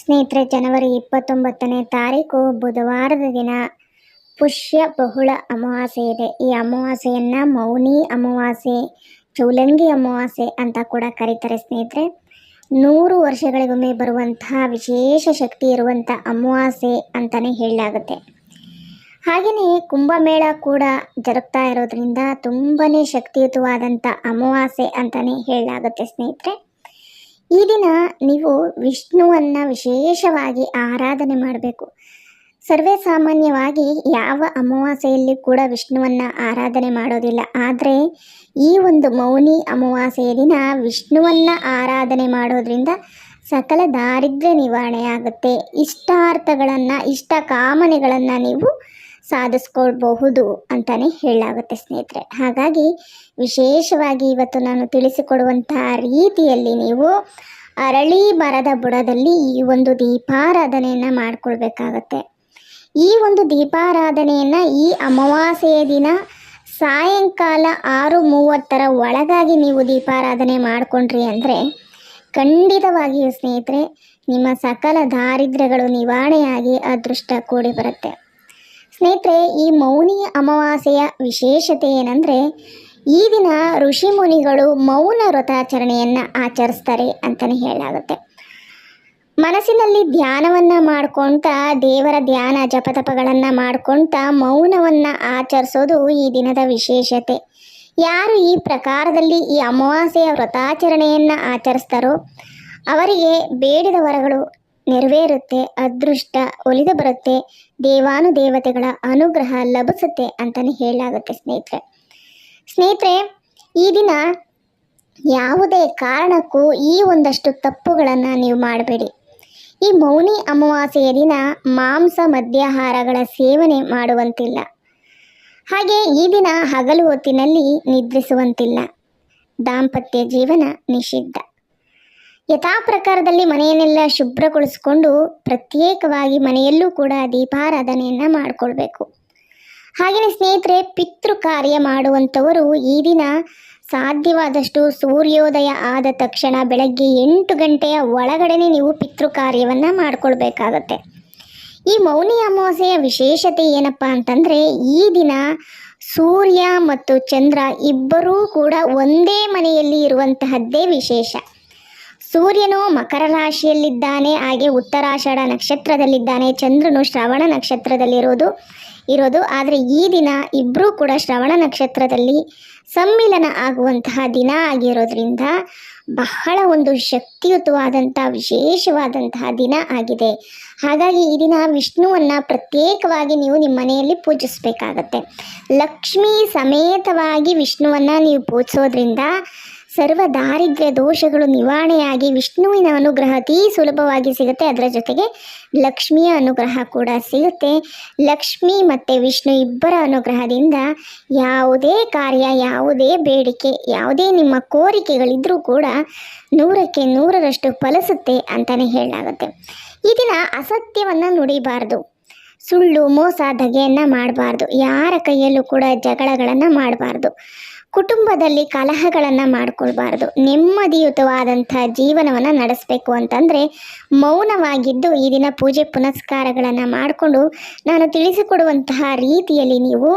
ಸ್ನೇಹಿತರೆ, ಜನವರಿ ಇಪ್ಪತ್ತೊಂಬತ್ತನೇ ತಾರೀಕು ಬುಧವಾರದ ದಿನ ಪುಷ್ಯ ಬಹುಳ ಅಮಾವಾಸ್ಯೆ ಇದೆ. ಈ ಅಮಾವಾಸ್ಯೆಯನ್ನು ಮೌನಿ ಅಮಾವಾಸ್ಯೆ, ಚೌಲಂಗಿ ಅಮಾವಾಸ್ಯೆ ಅಂತ ಕೂಡ ಕರೀತಾರೆ ಸ್ನೇಹಿತರೆ. ನೂರು ವರ್ಷಗಳಿಗೊಮ್ಮೆ ಬರುವಂತಹ ವಿಶೇಷ ಶಕ್ತಿ ಇರುವಂಥ ಅಮಾವಾಸ್ಯೆ ಅಂತಲೇ ಹೇಳಲಾಗುತ್ತೆ. ಹಾಗೆಯೇ ಕುಂಭಮೇಳ ಕೂಡ ಜರುಗ್ತಾ ಇರೋದ್ರಿಂದ ತುಂಬಾ ಶಕ್ತಿಯುತವಾದಂಥ ಅಮಾವಾಸ್ಯೆ ಅಂತಲೇ ಹೇಳಲಾಗುತ್ತೆ ಸ್ನೇಹಿತರೆ. ಈ ದಿನ ನೀವು ವಿಷ್ಣುವನ್ನು ವಿಶೇಷವಾಗಿ ಆರಾಧನೆ ಮಾಡಬೇಕು. ಸರ್ವೇ ಸಾಮಾನ್ಯವಾಗಿ ಯಾವ ಅಮಾವಾಸ್ಯೆಯಲ್ಲಿ ಕೂಡ ವಿಷ್ಣುವನ್ನು ಆರಾಧನೆ ಮಾಡೋದಿಲ್ಲ. ಆದರೆ ಈ ಒಂದು ಮೌನಿ ಅಮಾವಾಸ್ಯೆಯ ದಿನ ವಿಷ್ಣುವನ್ನು ಆರಾಧನೆ ಮಾಡೋದ್ರಿಂದ ಸಕಲ ದಾರಿದ್ರ್ಯ ನಿವಾರಣೆ ಆಗುತ್ತೆ ಇಷ್ಟಾರ್ಥಗಳನ್ನು, ಇಷ್ಟ ಕಾಮನೆಗಳನ್ನು ನೀವು ಸಾಧಿಸ್ಕೊಳ್ಬಹುದು ಅಂತಲೇ ಹೇಳಲಾಗುತ್ತೆ ಸ್ನೇಹಿತರೆ. ಹಾಗಾಗಿ ವಿಶೇಷವಾಗಿ ಇವತ್ತು ನಾನು ತಿಳಿಸಿಕೊಡುವಂತಹ ರೀತಿಯಲ್ಲಿ ನೀವು ಅರಳಿ ಮರದ ಬುಡದಲ್ಲಿ ಈ ಒಂದು ದೀಪಾರಾಧನೆಯನ್ನು ಮಾಡಿಕೊಳ್ಬೇಕಾಗತ್ತೆ. ಈ ಒಂದು ದೀಪಾರಾಧನೆಯನ್ನು ಈ ಅಮಾವಾಸ್ಯೆಯ ದಿನ ಸಾಯಂಕಾಲ ಆರು ಮೂವತ್ತರ ಒಳಗಾಗಿ ನೀವು ದೀಪಾರಾಧನೆ ಮಾಡಿಕೊಂಡ್ರಿ ಅಂದರೆ ಖಂಡಿತವಾಗಿಯೂ ಸ್ನೇಹಿತರೆ ನಿಮ್ಮ ಸಕಲ ದಾರಿದ್ರ್ಯಗಳು ನಿವಾರಣೆಯಾಗಿ ಅದೃಷ್ಟ ಕೂಡಿ ಬರುತ್ತೆ. ಸ್ನೇಹಿತರೆ, ಈ ಮೌನಿ ಅಮಾವಾಸ್ಯೆಯ ವಿಶೇಷತೆ ಏನಂದರೆ, ಈ ದಿನ ಋಷಿ ಮುನಿಗಳು ಮೌನ ವ್ರತಾಚರಣೆಯನ್ನು ಆಚರಿಸ್ತಾರೆ ಅಂತಲೇ ಹೇಳಲಾಗುತ್ತೆ. ಮನಸ್ಸಿನಲ್ಲಿ ಧ್ಯಾನವನ್ನು ಮಾಡ್ಕೊಳ್ತಾ ದೇವರ ಧ್ಯಾನ ಜಪತಪಗಳನ್ನು ಮಾಡ್ಕೊಳ್ತಾ ಮೌನವನ್ನು ಆಚರಿಸೋದು ಈ ದಿನದ ವಿಶೇಷತೆ. ಯಾರು ಈ ಪ್ರಕಾರದಲ್ಲಿ ಈ ಅಮಾವಾಸ್ಯೆಯ ವ್ರತಾಚರಣೆಯನ್ನು ಆಚರಿಸ್ತಾರೋ, ಅವರಿಗೆ ಬೇಡಿದ ವರಗಳು ನೆರವೇರುತ್ತೆ, ಅದೃಷ್ಟ ಒಲಿದು ಬರುತ್ತೆ, ದೇವಾನುದೇವತೆಗಳ ಅನುಗ್ರಹ ಲಭಿಸುತ್ತೆ ಅಂತಲೇ ಹೇಳಲಾಗುತ್ತೆ ಸ್ನೇಹಿತರೆ. ಸ್ನೇಹಿತರೆ, ಈ ದಿನ ಯಾವುದೇ ಕಾರಣಕ್ಕೂ ಈ ಒಂದಷ್ಟು ತಪ್ಪುಗಳನ್ನು ನೀವು ಮಾಡಬೇಡಿ. ಈ ಮೌನಿ ಅಮಾವಾಸ್ಯೆಯ ದಿನ ಮಾಂಸ ಮದ್ಯಾಹಾರಗಳ ಸೇವನೆ ಮಾಡುವಂತಿಲ್ಲ. ಹಾಗೆ ಈ ದಿನ ಹಗಲು ಹೊತ್ತಿನಲ್ಲಿ ನಿದ್ರಿಸುವಂತಿಲ್ಲ. ದಾಂಪತ್ಯ ಜೀವನ ನಿಷಿದ್ಧ. ಯಥಾ ಪ್ರಕಾರದಲ್ಲಿ ಮನೆಯನ್ನೆಲ್ಲ ಶುಭ್ರಗೊಳಿಸಿಕೊಂಡು ಪ್ರತ್ಯೇಕವಾಗಿ ಮನೆಯಲ್ಲೂ ಕೂಡ ದೀಪಾರಾಧನೆಯನ್ನು ಮಾಡಿಕೊಳ್ಬೇಕು. ಹಾಗೆಯೇ ಸ್ನೇಹಿತರೆ, ಪಿತೃ ಕಾರ್ಯ ಮಾಡುವಂಥವರು ಈ ದಿನ ಸಾಧ್ಯವಾದಷ್ಟು ಸೂರ್ಯೋದಯ ಆದ ತಕ್ಷಣ ಬೆಳಗ್ಗೆ ಎಂಟು ಗಂಟೆಯ ಒಳಗಡೆನೆ ನೀವು ಪಿತೃ ಕಾರ್ಯವನ್ನು ಮಾಡಿಕೊಳ್ಬೇಕಾಗತ್ತೆ. ಈ ಮೌನಿ ಅಮಾವಾಸ್ಯೆಯ ವಿಶೇಷತೆ ಏನಪ್ಪ ಅಂತಂದರೆ, ಈ ದಿನ ಸೂರ್ಯ ಮತ್ತು ಚಂದ್ರ ಇಬ್ಬರೂ ಕೂಡ ಒಂದೇ ಮನೆಯಲ್ಲಿ ಇರುವಂತಹದ್ದೇ ವಿಶೇಷ. ಸೂರ್ಯನು ಮಕರ ರಾಶಿಯಲ್ಲಿದ್ದಾನೆ, ಹಾಗೆ ಉತ್ತರಾಷಾಢ ನಕ್ಷತ್ರದಲ್ಲಿದ್ದಾನೆ, ಚಂದ್ರನು ಶ್ರವಣ ನಕ್ಷತ್ರದಲ್ಲಿರೋದು ಇರೋದು ಆದರೆ ಈ ದಿನ ಇಬ್ಬರೂ ಕೂಡ ಶ್ರವಣ ನಕ್ಷತ್ರದಲ್ಲಿ ಸಮ್ಮಿಲನ ಆಗುವಂತಹ ದಿನ ಆಗಿರೋದ್ರಿಂದ ಬಹಳ ಒಂದು ಶಕ್ತಿಯುತವಾದಂಥ, ವಿಶೇಷವಾದಂತಹ ದಿನ ಆಗಿದೆ. ಹಾಗಾಗಿ ಈ ದಿನ ವಿಷ್ಣುವನ್ನು ಪ್ರತ್ಯೇಕವಾಗಿ ನೀವು ನಿಮ್ಮ ಮನೆಯಲ್ಲಿ ಪೂಜಿಸಬೇಕಾಗತ್ತೆ. ಲಕ್ಷ್ಮೀ ಸಮೇತವಾಗಿ ವಿಷ್ಣುವನ್ನು ನೀವು ಪೂಜಿಸೋದ್ರಿಂದ ಸರ್ವ ದಾರಿದ್ರ್ಯ ದೋಷಗಳು ನಿವಾರಣೆಯಾಗಿ ವಿಷ್ಣುವಿನ ಅನುಗ್ರಹ ಅತೀ ಸುಲಭವಾಗಿ ಸಿಗುತ್ತೆ. ಅದರ ಜೊತೆಗೆ ಲಕ್ಷ್ಮಿಯ ಅನುಗ್ರಹ ಕೂಡ ಸಿಗುತ್ತೆ. ಲಕ್ಷ್ಮಿ ಮತ್ತು ವಿಷ್ಣು ಇಬ್ಬರ ಅನುಗ್ರಹದಿಂದ ಯಾವುದೇ ಕಾರ್ಯ, ಯಾವುದೇ ಬೇಡಿಕೆ, ಯಾವುದೇ ನಿಮ್ಮ ಕೋರಿಕೆಗಳಿದ್ರೂ ಕೂಡ ನೂರಕ್ಕೆ ನೂರರಷ್ಟು ಫಲಿಸುತ್ತೆ ಅಂತಲೇ ಹೇಳಲಾಗುತ್ತೆ. ಈ ದಿನ ಅಸತ್ಯವನ್ನು ನುಡಿಬಾರ್ದು. ಸುಳ್ಳು, ಮೋಸ, ಧಗೆಯನ್ನು ಮಾಡಬಾರ್ದು. ಯಾರ ಕೈಯಲ್ಲೂ ಕೂಡ ಜಗಳಗಳನ್ನು ಮಾಡಬಾರ್ದು. ಕುಟುಂಬದಲ್ಲಿ ಕಲಹಗಳನ್ನು ಮಾಡಿಕೊಳ್ಬಾರ್ದು. ನೆಮ್ಮದಿಯುತವಾದಂಥ ಜೀವನವನ್ನು ನಡೆಸಬೇಕು ಅಂತಂದರೆ ಮೌನವಾಗಿದ್ದು ಈ ದಿನ ಪೂಜೆ ಪುನಸ್ಕಾರಗಳನ್ನು ಮಾಡಿಕೊಂಡು ನಾನು ತಿಳಿಸಿಕೊಡುವಂತಹ ರೀತಿಯಲ್ಲಿ ನೀವು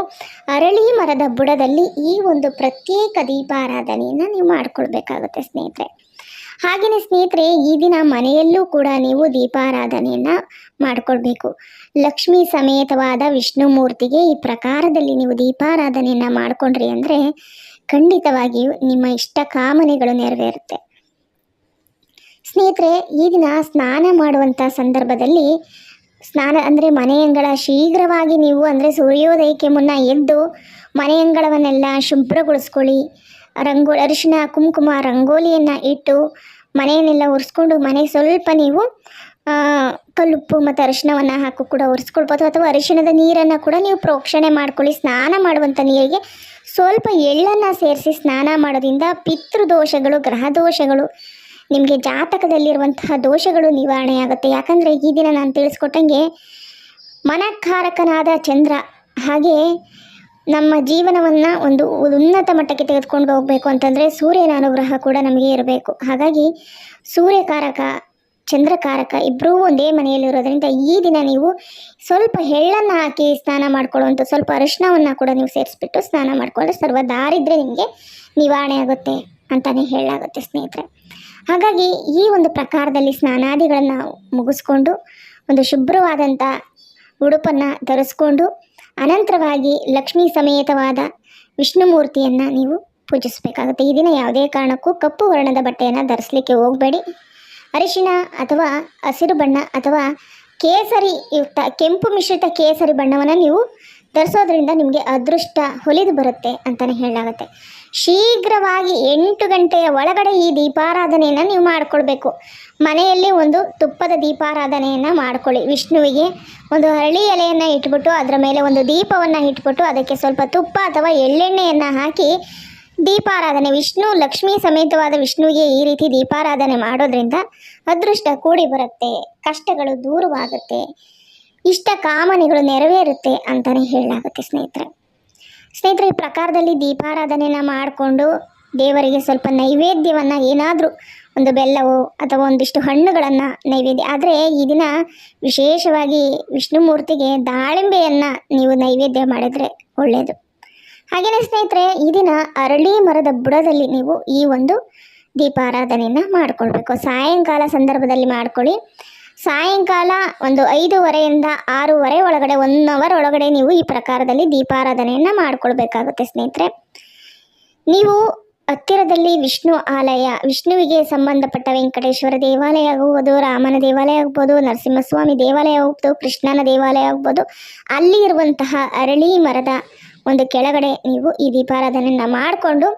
ಅರಳಿ ಮರದ ಬುಡದಲ್ಲಿ ಈ ಒಂದು ಪ್ರತ್ಯೇಕ ದೀಪಾರಾಧನೆಯನ್ನು ನೀವು ಮಾಡಿಕೊಳ್ಬೇಕಾಗುತ್ತೆ ಸ್ನೇಹಿತರೆ. ಹಾಗೆಯೇ ಸ್ನೇಹಿತರೆ, ಈ ದಿನ ಮನೆಯಲ್ಲೂ ಕೂಡ ನೀವು ದೀಪಾರಾಧನೆಯನ್ನು ಮಾಡಿಕೊಳ್ಬೇಕು. ಲಕ್ಷ್ಮಿ ಸಮೇತವಾದ ವಿಷ್ಣು ಮೂರ್ತಿಗೆ ಈ ಪ್ರಕಾರದಲ್ಲಿ ನೀವು ದೀಪಾರಾಧನೆಯನ್ನು ಮಾಡಿಕೊಂಡ್ರಿ ಅಂದರೆ ಖಂಡಿತವಾಗಿಯೂ ನಿಮ್ಮ ಇಷ್ಟ ಕಾಮನೆಗಳು ನೆರವೇರುತ್ತೆ. ಸ್ನೇಹಿತರೆ, ಈ ದಿನ ಸ್ನಾನ ಮಾಡುವಂಥ ಸಂದರ್ಭದಲ್ಲಿ ಸ್ನಾನ ಅಂದರೆ ಮನೆಯಂಗಳ ಶೀಘ್ರವಾಗಿ ನೀವು ಅಂದರೆ ಸೂರ್ಯೋದಯಕ್ಕೆ ಮುನ್ನ ಎದ್ದು ಮನೆಯಂಗಳವನ್ನೆಲ್ಲ ಶುಭ್ರಗೊಳಿಸ್ಕೊಳ್ಳಿ. ರಂಗೋ, ಅರಿಶಿನ, ಕುಂಕುಮ ರಂಗೋಲಿಯನ್ನು ಇಟ್ಟು ಮನೆಯನ್ನೆಲ್ಲ ಒರೆಸ್ಕೊಂಡು ಮನೆ ಸ್ವಲ್ಪ ನೀವು ಕಲ್ಲುಪ್ಪು ಮತ್ತು ಅರಿಶಿನವನ್ನು ಹಾಕು ಕೂಡ ಒರೆಸ್ಕೊಳ್ಬೋದು. ಅಥವಾ ಅರಿಶಿಣದ ನೀರನ್ನು ಕೂಡ ನೀವು ಪ್ರೋಕ್ಷಣೆ ಮಾಡ್ಕೊಳ್ಳಿ. ಸ್ನಾನ ಮಾಡುವಂಥ ನೀರಿಗೆ ಸ್ವಲ್ಪ ಎಳ್ಳನ್ನು ಸೇರಿಸಿ ಸ್ನಾನ ಮಾಡೋದ್ರಿಂದ ಪಿತೃದೋಷಗಳು ಗ್ರಹ ದೋಷಗಳು ನಿಮಗೆ ಜಾತಕದಲ್ಲಿರುವಂತಹ ದೋಷಗಳು ನಿವಾರಣೆ ಆಗುತ್ತೆ. ಯಾಕಂದರೆ ಈ ದಿನ ನಾನು ತಿಳಿಸ್ಕೊಟ್ಟಂಗೆ ಮನಃಕಾರಕನಾದ ಚಂದ್ರ ಹಾಗೆ ನಮ್ಮ ಜೀವನವನ್ನು ಒಂದು ಉನ್ನತ ಮಟ್ಟಕ್ಕೆ ತೆಗೆದುಕೊಂಡು ಹೋಗಬೇಕು ಅಂತಂದರೆ ಸೂರ್ಯನ ಅನುಗ್ರಹ ಕೂಡ ನಮಗೆ ಇರಬೇಕು. ಹಾಗಾಗಿ ಸೂರ್ಯಕಾರಕ, ಚಂದ್ರಕಾರಕ ಇಬ್ಬರೂ ಒಂದೇ ಮನೆಯಲ್ಲಿರೋದರಿಂದ ಈ ದಿನ ನೀವು ಸ್ವಲ್ಪ ಎಳ್ಳನ್ನು ಹಾಕಿ ಸ್ನಾನ ಮಾಡ್ಕೊಳ್ಳುವಂಥ ಸ್ವಲ್ಪ ಅರಿಶಿನವನ್ನು ಕೂಡ ನೀವು ಸೇರಿಸ್ಬಿಟ್ಟು ಸ್ನಾನ ಮಾಡ್ಕೊಂಡ್ರೆ ಸರ್ವ ದಾರಿದ್ರೆ ನಿಮಗೆ ನಿವಾರಣೆ ಆಗುತ್ತೆ ಅಂತಲೇ ಹೇಳಾಗುತ್ತೆ ಸ್ನೇಹಿತರೆ. ಹಾಗಾಗಿ ಈ ಒಂದು ಪ್ರಕಾರದಲ್ಲಿ ಸ್ನಾನಾದಿಗಳನ್ನು ಮುಗಿಸ್ಕೊಂಡು, ಒಂದು ಶುಭ್ರವಾದಂಥ ಉಡುಪನ್ನು ಧರಿಸ್ಕೊಂಡು ಅನಂತರವಾಗಿ ಲಕ್ಷ್ಮೀ ಸಮೇತವಾದ ವಿಷ್ಣುಮೂರ್ತಿಯನ್ನು ನೀವು ಪೂಜಿಸಬೇಕಾಗುತ್ತೆ. ಈ ದಿನ ಯಾವುದೇ ಕಾರಣಕ್ಕೂ ಕಪ್ಪು ವರ್ಣದ ಬಟ್ಟೆಯನ್ನು ಧರಿಸಲಿಕ್ಕೆ ಹೋಗಬೇಡಿ. ಅರಿಶಿನ ಅಥವಾ ಹಸಿರು ಬಣ್ಣ ಅಥವಾ ಕೇಸರಿ ಯುಕ್ತ ಕೆಂಪು ಮಿಶ್ರಿತ ಕೇಸರಿ ಬಣ್ಣವನ್ನು ನೀವು ಧರಿಸೋದ್ರಿಂದ ನಿಮಗೆ ಅದೃಷ್ಟ ಹೊಲಿದು ಬರುತ್ತೆ ಅಂತಲೇ ಹೇಳಲಾಗುತ್ತೆ. ಶೀಘ್ರವಾಗಿ ಎಂಟು ಗಂಟೆಯ ಒಳಗಡೆ ಈ ದೀಪಾರಾಧನೆಯನ್ನು ನೀವು ಮಾಡಿಕೊಳ್ಬೇಕು. ಮನೆಯಲ್ಲಿ ಒಂದು ತುಪ್ಪದ ದೀಪಾರಾಧನೆಯನ್ನು ಮಾಡಿಕೊಳ್ಳಿ. ವಿಷ್ಣುವಿಗೆ ಒಂದು ಹರಳಿ ಎಲೆಯನ್ನು ಇಟ್ಬಿಟ್ಟು ಅದರ ಮೇಲೆ ಒಂದು ದೀಪವನ್ನು ಇಟ್ಬಿಟ್ಟು ಅದಕ್ಕೆ ಸ್ವಲ್ಪ ತುಪ್ಪ ಅಥವಾ ಎಳ್ಳೆಣ್ಣೆಯನ್ನು ಹಾಕಿ ದೀಪಾರಾಧನೆ. ವಿಷ್ಣು, ಲಕ್ಷ್ಮೀ ಸಮೇತವಾದ ವಿಷ್ಣುವಿಗೆ ಈ ರೀತಿ ದೀಪಾರಾಧನೆ ಮಾಡೋದ್ರಿಂದ ಅದೃಷ್ಟ ಕೂಡಿ ಬರುತ್ತೆ. ಕಷ್ಟಗಳು ದೂರವಾಗುತ್ತೆ. ಇಷ್ಟ ಕಾಮನೆಗಳು ನೆರವೇರುತ್ತೆ ಅಂತಲೇ ಹೇಳಲಾಗುತ್ತೆ ಸ್ನೇಹಿತರೆ. ಸ್ನೇಹಿತರೆ, ಈ ಪ್ರಕಾರದಲ್ಲಿ ದೀಪಾರಾಧನೆನ ಮಾಡಿಕೊಂಡು ದೇವರಿಗೆ ಸ್ವಲ್ಪ ನೈವೇದ್ಯವನ್ನು ಏನಾದರೂ ಒಂದು ಬೆಲ್ಲವೋ ಅಥವಾ ಒಂದಿಷ್ಟು ಹಣ್ಣುಗಳನ್ನು ನೈವೇದ್ಯ, ಆದರೆ ಈ ದಿನ ವಿಶೇಷವಾಗಿ ವಿಷ್ಣು ಮೂರ್ತಿಗೆ ದಾಳಿಂಬೆಯನ್ನು ನೀವು ನೈವೇದ್ಯ ಮಾಡಿದರೆ ಒಳ್ಳೆಯದು ಹಾಗೆಯೇ ಸ್ನೇಹಿತರೆ, ಈ ದಿನ ಅರಳಿ ಮರದ ಬುಡದಲ್ಲಿ ನೀವು ಈ ಒಂದು ದೀಪಾರಾಧನೆಯನ್ನು ಮಾಡಿಕೊಳ್ಬೇಕು. ಸಾಯಂಕಾಲ ಸಂದರ್ಭದಲ್ಲಿ ಮಾಡ್ಕೊಳ್ಳಿ. ಸಾಯಂಕಾಲ ಒಂದು ಐದೂವರೆಯಿಂದ ಆರೂವರೆ ಒಳಗಡೆ ಒನ್ ಅವರ್ ಒಳಗಡೆ ನೀವು ಈ ಪ್ರಕಾರದಲ್ಲಿ ದೀಪಾರಾಧನೆಯನ್ನು ಮಾಡಿಕೊಳ್ಬೇಕಾಗುತ್ತೆ ಸ್ನೇಹಿತರೆ. ನೀವು ಹತ್ತಿರದಲ್ಲಿ ವಿಷ್ಣು ಆಲಯ, ವಿಷ್ಣುವಿಗೆ ಸಂಬಂಧಪಟ್ಟ ವೆಂಕಟೇಶ್ವರ ದೇವಾಲಯ ಆಗ್ಬೋದು, ರಾಮನ ದೇವಾಲಯ ಆಗ್ಬೋದು, ನರಸಿಂಹಸ್ವಾಮಿ ದೇವಾಲಯ ಆಗ್ಬೋದು, ಕೃಷ್ಣನ ದೇವಾಲಯ ಆಗ್ಬೋದು, ಅಲ್ಲಿ ಇರುವಂತಹ ಅರಳಿ ಮರದ ಒಂದು ಕೆಳಗಡೆ ನೀವು ಈ ದೀಪಾರಾಧನೆಯನ್ನು ಮಾಡಿಕೊಂಡು,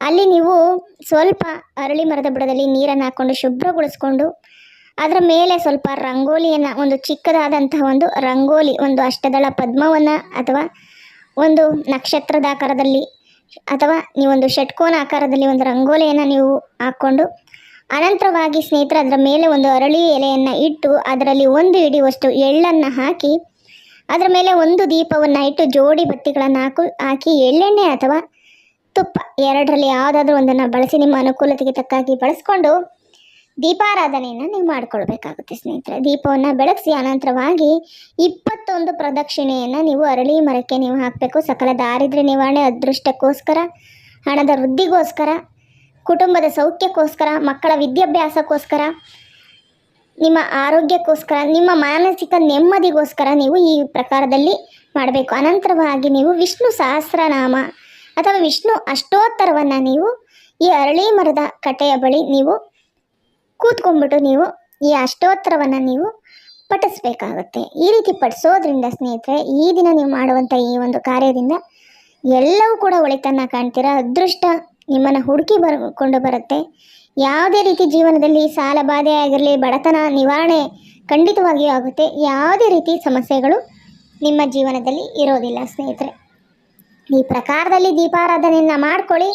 ಅಲ್ಲಿ ನೀವು ಸ್ವಲ್ಪ ಅರಳಿ ಮರದ ಬುಡದಲ್ಲಿ ನೀರನ್ನು ಹಾಕ್ಕೊಂಡು ಶುಭ್ರಗೊಳಿಸ್ಕೊಂಡು ಅದರ ಮೇಲೆ ಸ್ವಲ್ಪ ರಂಗೋಲಿಯನ್ನು, ಒಂದು ಚಿಕ್ಕದಾದಂತಹ ಒಂದು ರಂಗೋಲಿ, ಒಂದು ಅಷ್ಟದಳ ಪದ್ಮವನ್ನು ಅಥವಾ ಒಂದು ನಕ್ಷತ್ರದ ಆಕಾರದಲ್ಲಿ ಅಥವಾ ನೀವೊಂದು ಷಟ್ಕೋನ ಆಕಾರದಲ್ಲಿ ಒಂದು ರಂಗೋಲಿಯನ್ನು ನೀವು ಹಾಕ್ಕೊಂಡು ಅನಂತರವಾಗಿ ಸ್ನೇಹಿತರೆ ಅದರ ಮೇಲೆ ಒಂದು ಅರಳಿ ಎಲೆಯನ್ನು ಇಟ್ಟು ಅದರಲ್ಲಿ ಒಂದು ಹಿಡಿಯುವಷ್ಟು ಎಳ್ಳನ್ನು ಹಾಕಿ ಅದರ ಮೇಲೆ ಒಂದು ದೀಪವನ್ನು ಇಟ್ಟು ಜೋಡಿ ಬತ್ತಿಗಳನ್ನು ಹಾಕು, ಹಾಕಿ ಎಳ್ಳೆಣ್ಣೆ ಅಥವಾ ತುಪ್ಪ ಎರಡರಲ್ಲಿ ಯಾವುದಾದ್ರೂ ಒಂದನ್ನು ಬಳಸಿ ನಿಮ್ಮ ಅನುಕೂಲತೆಗೆ ತಕ್ಕಾಗಿ ಬಳಸ್ಕೊಂಡು ದೀಪಾರಾಧನೆಯನ್ನು ನೀವು ಮಾಡ್ಕೊಳ್ಬೇಕಾಗುತ್ತೆ, ಸ್ನೇಹಿತರೆ. ದೀಪವನ್ನು ಬೆಳಗಿಸಿ ಅನಂತರವಾಗಿ ಇಪ್ಪತ್ತೊಂದು ಪ್ರದಕ್ಷಿಣೆಯನ್ನು ನೀವು ಅರಳಿ ಮರಕ್ಕೆ ನೀವು ಹಾಕಬೇಕು. ಸಕಲ ದಾರಿದ್ರ್ಯ ನಿವಾರಣೆ ಅದೃಷ್ಟಕ್ಕೋಸ್ಕರ, ಹಣದ ವೃದ್ಧಿಗೋಸ್ಕರ, ಕುಟುಂಬದ ಸೌಖ್ಯಕ್ಕೋಸ್ಕರ, ಮಕ್ಕಳ ವಿದ್ಯಾಭ್ಯಾಸಕ್ಕೋಸ್ಕರ, ನಿಮ್ಮ ಆರೋಗ್ಯಕ್ಕೋಸ್ಕರ, ನಿಮ್ಮ ಮಾನಸಿಕ ನೆಮ್ಮದಿಗೋಸ್ಕರ ನೀವು ಈ ಪ್ರಕಾರದಲ್ಲಿ ಮಾಡಬೇಕು. ಅನಂತರವಾಗಿ ನೀವು ವಿಷ್ಣು ಸಹಸ್ರನಾಮ ಅಥವಾ ವಿಷ್ಣು ಅಷ್ಟೋತ್ತರವನ್ನು ನೀವು ಈ ಅರಳಿ ಮರದ ಕಟ್ಟೆಯ ಬಳಿ ನೀವು ಕೂತ್ಕೊಂಡ್ಬಿಟ್ಟು ನೀವು ಈ ಅಷ್ಟೋತ್ತರವನ್ನು ನೀವು ಪಠಿಸ್ಬೇಕಾಗುತ್ತೆ. ಈ ರೀತಿ ಪಠಿಸೋದ್ರಿಂದ ಸ್ನೇಹಿತರೆ, ಈ ದಿನ ನೀವು ಮಾಡುವಂಥ ಈ ಒಂದು ಕಾರ್ಯದಿಂದ ಎಲ್ಲವೂ ಕೂಡ ಒಳಿತನ್ನು ಕಾಣ್ತೀರಾ? ಅದೃಷ್ಟ ನಿಮ್ಮನ್ನು ಹುಡುಕಿ ಬರ್ಕೊಂಡು ಬರುತ್ತೆ. ಯಾವುದೇ ರೀತಿ ಜೀವನದಲ್ಲಿ ಸಾಲ ಬಾಧೆ ಆಗಿರಲಿ, ಬಡತನ ನಿವಾರಣೆ ಖಂಡಿತವಾಗಿಯೂ ಆಗುತ್ತೆ. ಯಾವುದೇ ರೀತಿ ಸಮಸ್ಯೆಗಳು ನಿಮ್ಮ ಜೀವನದಲ್ಲಿ ಇರೋದಿಲ್ಲ ಸ್ನೇಹಿತರೆ. ಈ ಪ್ರಕಾರದಲ್ಲಿ ದೀಪಾರಾಧನೆಯನ್ನು ಮಾಡ್ಕೊಳ್ಳಿ.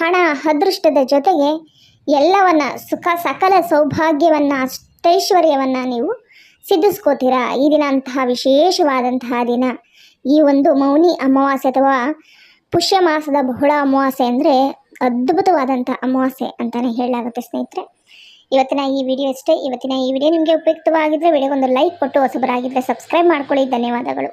ಹಣ, ಅದೃಷ್ಟದ ಜೊತೆಗೆ ಎಲ್ಲವನ್ನ ಸುಖ, ಸಕಲ ಸೌಭಾಗ್ಯವನ್ನು, ಅಷ್ಟೈಶ್ವರ್ಯವನ್ನು ನೀವು ಸಿದ್ಧಿಸ್ಕೋತೀರಾ? ಈ ದಿನ ಅಂತಹ ವಿಶೇಷವಾದಂತಹ ದಿನ. ಈ ಒಂದು ಮೌನಿ ಅಮಾವಾಸ್ಯೆ ಅಥವಾ ಪುಷ್ಯ ಮಾಸದ ಬಹುಳ ಅಮಾವಾಸ್ಯೆ ಅಂದರೆ ಅದ್ಭುತವಾದಂಥ ಅಮಾವಾಸ್ಯೆ ಅಂತಲೇ ಹೇಳಲಾಗುತ್ತೆ ಸ್ನೇಹಿತರೆ. ಇವತ್ತಿನ ಈ ವಿಡಿಯೋ ಅಷ್ಟೇ ಇವತ್ತಿನ ಈ ವಿಡಿಯೋ ನಿಮಗೆ ಉಪಯುಕ್ತವಾಗಿದ್ದರೆ ವಿಡಿಯೋಗೊಂದು ಲೈಕ್ ಕೊಟ್ಟು ಹೊಸಬರಾಗಿದ್ದರೆ ಸಬ್ಸ್ಕ್ರೈಬ್ ಮಾಡ್ಕೊಳ್ಳಿ. ಧನ್ಯವಾದಗಳು.